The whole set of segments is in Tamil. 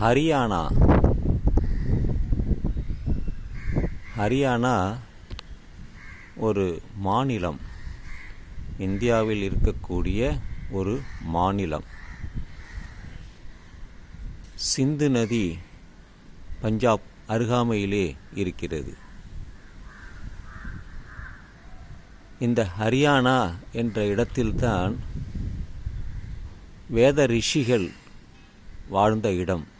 ஹரியானா. ஹரியானா ஒரு மாநிலம். இந்தியாவில் இருக்கக்கூடிய ஒரு மாநிலம். சிந்து நதி பஞ்சாப் அருகாமையிலே இருக்கிறது. இந்த ஹரியானா என்ற இடத்தில்தான் வேத ரிஷிகள் வாழ்ந்த இடம்.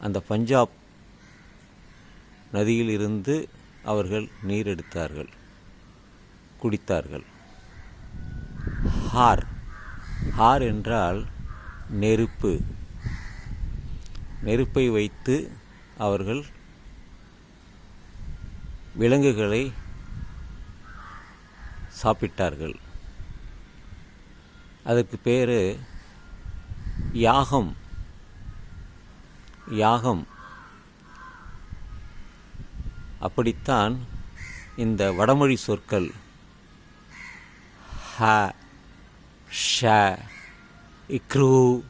அந்த பஞ்சாப் நதியில் இருந்து அவர்கள் நீர் எடுத்தார்கள் குடித்தார்கள். ஹார் ஹார் என்றால் நெருப்பு. நெருப்பை வைத்து அவர்கள் விலங்குகளை சாப்பிட்டார்கள். அதற்கு பேர் யாகம். யாகம். அப்படித்தான் இந்த வடமொழி சொற்கள் ஹ ஷ இக்ரூ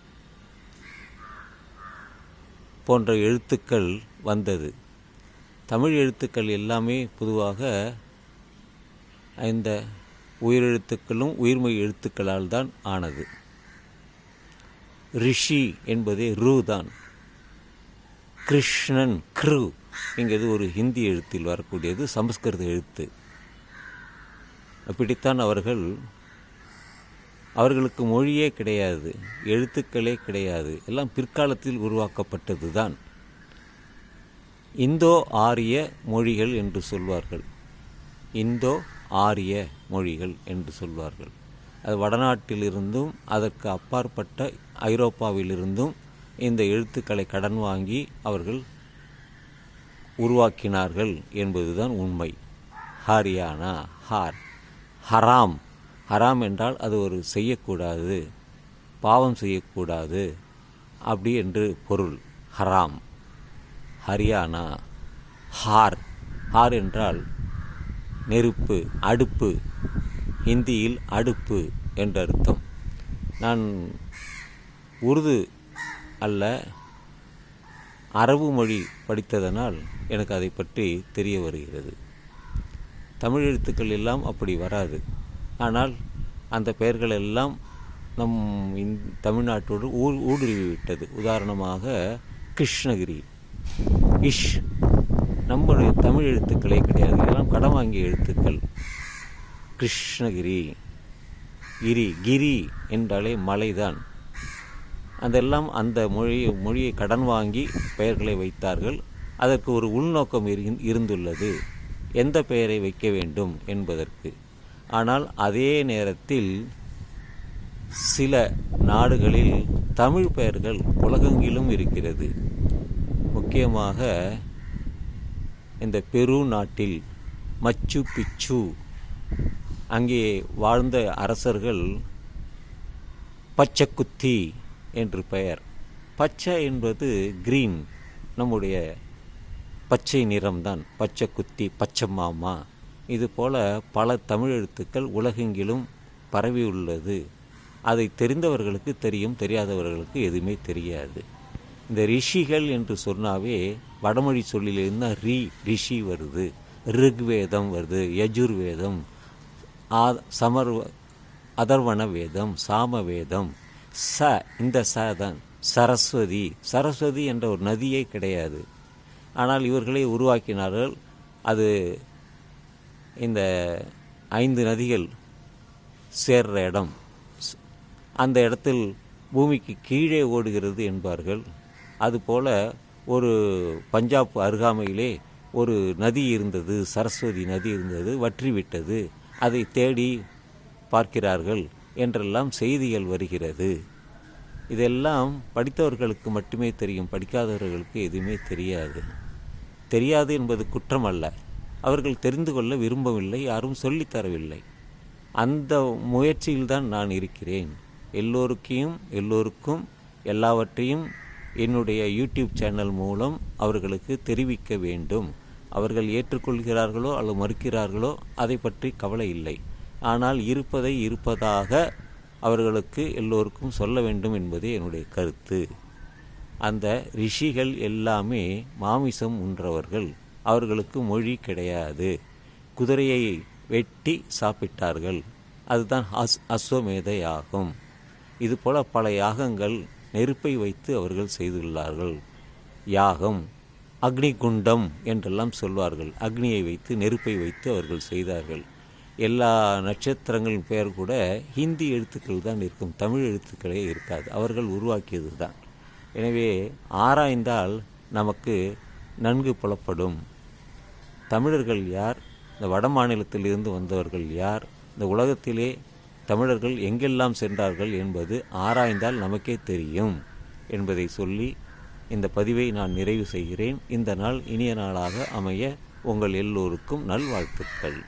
போன்ற எழுத்துக்கள் வந்தது. தமிழ் எழுத்துக்கள் எல்லாமே பொதுவாக இந்த உயிரெழுத்துக்களும் உயிர்மை எழுத்துக்களால் தான் ஆனது. ரிஷி என்பதே ரூ தான். கிருஷ்ணன் க்ரு என்கிறது ஒரு ஹிந்தி எழுத்தில் வரக்கூடியது சமஸ்கிருத எழுத்து. அப்படித்தான் அவர்கள் அவர்களுக்கு மொழியே கிடையாது எழுத்துக்களே கிடையாது எல்லாம் பிற்காலத்தில் உருவாக்கப்பட்டது தான் இந்தோ ஆரிய மொழிகள் என்று சொல்வார்கள். இந்தோ ஆரிய மொழிகள் என்று சொல்வார்கள். அது வடநாட்டிலிருந்தும் அதற்கு அப்பாற்பட்ட ஐரோப்பாவிலிருந்தும் இந்த எழுத்துக்களை கடன் வாங்கி அவர்கள் உருவாக்கினார்கள் என்பதுதான் உண்மை. ஹரியானா ஹார் ஹராம். ஹராம் என்றால் அது ஒரு செய்யக்கூடாது பாவம் செய்யக்கூடாது அப்படி என்று பொருள். ஹராம். ஹரியானா ஹார். ஹார் என்றால் நெருப்பு அடுப்பு. ஹிந்தியில் அடுப்பு என்ற அர்த்தம். நான் உருது அல்ல அரபு மொழி படித்ததனால் எனக்கு அதை பற்றி தெரிய வருகிறது. தமிழ் எழுத்துக்கள் எல்லாம் அப்படி வராது. ஆனால் அந்த பெயர்கள் எல்லாம் நம் இந் தமிழ்நாட்டோடு ஊர் ஊடுருவி விட்டது. உதாரணமாக கிருஷ்ணகிரி. இஷ். நம்முடைய தமிழ் எழுத்துக்களே கிடையாது. எல்லாம் கடன் வாங்கிய எழுத்துக்கள். கிருஷ்ணகிரி. கிரி கிரி என்றாலே மலைதான். அதெல்லாம் அந்த மொழி மொழியை கடன் வாங்கி பெயர்களை வைத்தார்கள். அதற்கு ஒரு உள்நோக்கம் இரு- இருந்துள்ளது. எந்த பெயரை வைக்க வேண்டும் என்பதற்கு. ஆனால் அதே நேரத்தில் சில நாடுகளில் தமிழ் பெயர்கள் உலகெங்கிலும் இருக்கிறது. முக்கியமாக இந்த பெரு நாட்டில் மச்சு பிச்சு அங்கே வாழ்ந்த அரசர்கள் பச்சைக்குத்தி என்று பெயர். பச்சை என்பது கிரீன் நம்முடைய பச்சை நிறம்தான். பச்சை குத்தி பச்சை மாமா. இது போல பல தமிழ் எழுத்துக்கள் உலகெங்கிலும் பரவியுள்ளது அதை தெரிந்தவர்களுக்கு தெரியும் தெரியாதவர்களுக்கு எதுவுமே தெரியாது. இந்த ரிஷிகள் என்று சொன்னாவே வடமொழி சொல்லிலிருந்து தான் ரி ரிஷி வருது. ரிக்வேதம் வருது யஜுர்வேதம் ஆ சமர் அதர்வண வேதம் சாம வேதம் ச இந்த ச தான். சரஸ்வதி. சரஸ்வதி என்ற ஒரு நதியே கிடையாது. ஆனால் இவர்களே உருவாக்கினார்கள். அது இந்த ஐந்து நதிகள் சேர்ற இடம். ஸ்- அந்த இடத்தில் பூமிக்கு கீழே ஓடுகிறது என்பார்கள். அதுபோல் ஒரு பஞ்சாப் அருகாமையிலே ஒரு நதி இருந்தது. சரஸ்வதி நதி இருந்தது. வற்றிவிட்டது. அதை தேடி பார்க்கிறார்கள். என்றெல்லாம் செய்திகள் வருகிறது. இதெல்லாம் படித்தவர்களுக்கு மட்டுமே தெரியும் படிக்காதவர்களுக்கு எதுவுமே தெரியாது. தெரியாது என்பது குற்றம் அல்ல அவர்கள் தெரிந்து கொள்ள விரும்பவில்லை யாரும் சொல்லித்தரவில்லை அந்த முயற்சியில்தான் நான் இருக்கிறேன். எல்லோருக்கையும் எல்லோருக்கும் எல்லாவற்றையும் என்னுடைய யூடியூப் சேனல் மூலம் அவர்களுக்கு தெரிவிக்க வேண்டும். அவர்கள் ஏற்றுக்கொள்கிறார்களோ அல்லது மறுக்கிறார்களோ அதை பற்றி கவலை இல்லை. ஆனால் இருப்பதை இருப்பதாக அவர்களுக்கு எல்லோருக்கும் சொல்ல வேண்டும் என்பது என்னுடைய கருத்து. அந்த ரிஷிகள் எல்லாமே மாமிசம் உன்றவர்கள். அவர்களுக்கு மொழி கிடையாது. குதிரையை வெட்டி சாப்பிட்டார்கள். அதுதான் அஸ் அஸ்வமேதை யாகம் இதுபோல் பல யாகங்கள் நெருப்பை வைத்து அவர்கள் செய்துள்ளார்கள். யாகம் அக்னி குண்டம் என்றெல்லாம் சொல்வார்கள். அக்னியை வைத்து நெருப்பை வைத்து அவர்கள் செய்தார்கள். எல்லா நட்சத்திரங்களின் பெயர் கூட ஹிந்தி எழுத்துக்கள் தான் இருக்கும் தமிழ் எழுத்துக்களே இருக்காது. அவர்கள் உருவாக்கியது தான் எனவே ஆராய்ந்தால் நமக்கு நன்கு புலப்படும். தமிழர்கள் யார்? இந்த வட மாநிலத்திலிருந்து வந்தவர்கள் யார்? இந்த உலகத்திலே தமிழர்கள் எங்கெல்லாம் சென்றார்கள் என்பது ஆராய்ந்தால் நமக்கே தெரியும் என்பதை சொல்லி இந்த பதிவை நான் நிறைவு செய்கிறேன். இந்த நாள் இனிய நாளாக அமைய உங்கள் எல்லோருக்கும் நல்வாழ்த்துக்கள்.